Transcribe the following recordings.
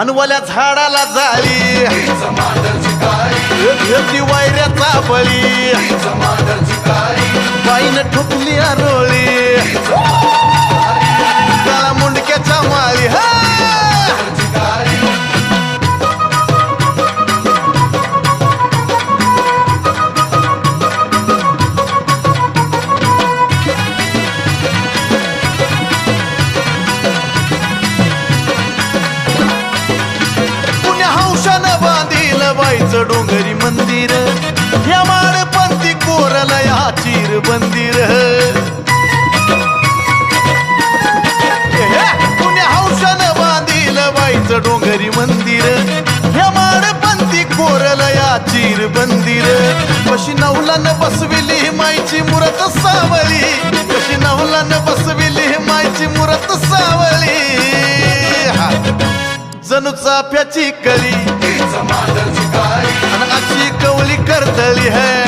अनवल्या झाडाला जाळी. घेतली वायऱ्याचा बळी. बाईनं ठोकली आरोळी. काळा मुंडक्याच्या बांधील डोंगरी मंदिर. या माळपंथी कोरलया चिर मंदिर पुण्या हौशानं बांधील बाईचं डोंगरी मंदिर. या माळपंथी कोरलया चिर मंदिर कशी नवलानं बसविली माईची मूरत सावली. कशी नवलानं बसविली माईची मूरत सावली. हा जणू चाफ्याची कळी है।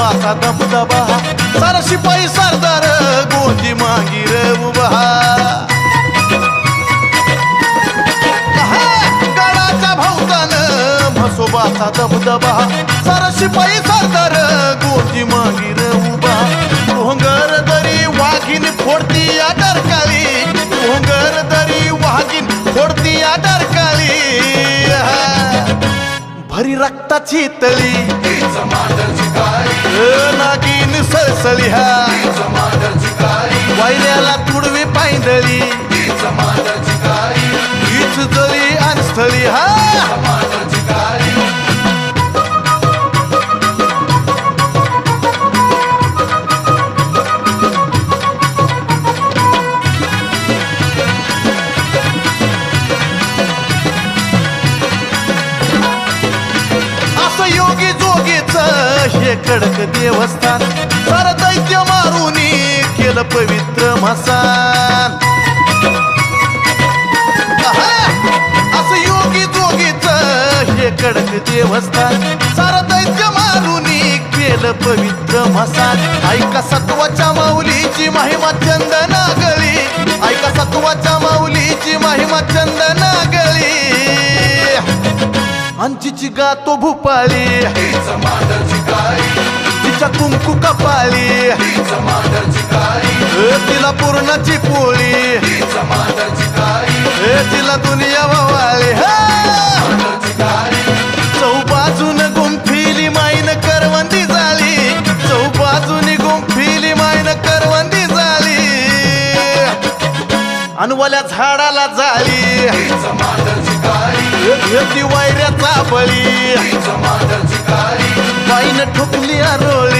भोवतानं दबदबा. सारा शिपाई सरदार गोंजी मागीर उभा. गडाच्या भोवतानं म्हसोबाचा दबदबा. सारा शिपाई सरदार गोंजी मागीर उभा. डोंगर दरी वाघीन फोडती या डरकाळी. डोंगर दरी वाघीन फोडती या डरकाळी भरी रक्ताची तळी. नागिन सळसळी हा. वायऱ्याला तुडवी पायदळी हीच जरी अनस्थळी हा. ते कडक देवस्थान. सार दैत्य मारून केलं पवित्र मसान. असं योगी जोगीच हे कडक देवस्थान. सार दैत्य मारून केलं पवित्र मसान. ऐका सत्वाच्या माऊलीची महिमा चंदना गळी. ऐका सत्वाच्या माऊलीची महिमा चंदना गळी. आमची गातो भूपाळी. कुंकू कपाली. तिला पूर्णाची पोळी. ए, तिला दुनिया वावाळी. चौबाजून गुंफिली माईन करवंदी झाली. चौबाजून गुंफिली माईन करवंदी झाली. अनवल्या झाडाला झाली. घेतली वायऱ्याचा बळी बाईनं ठोकली आरोळी.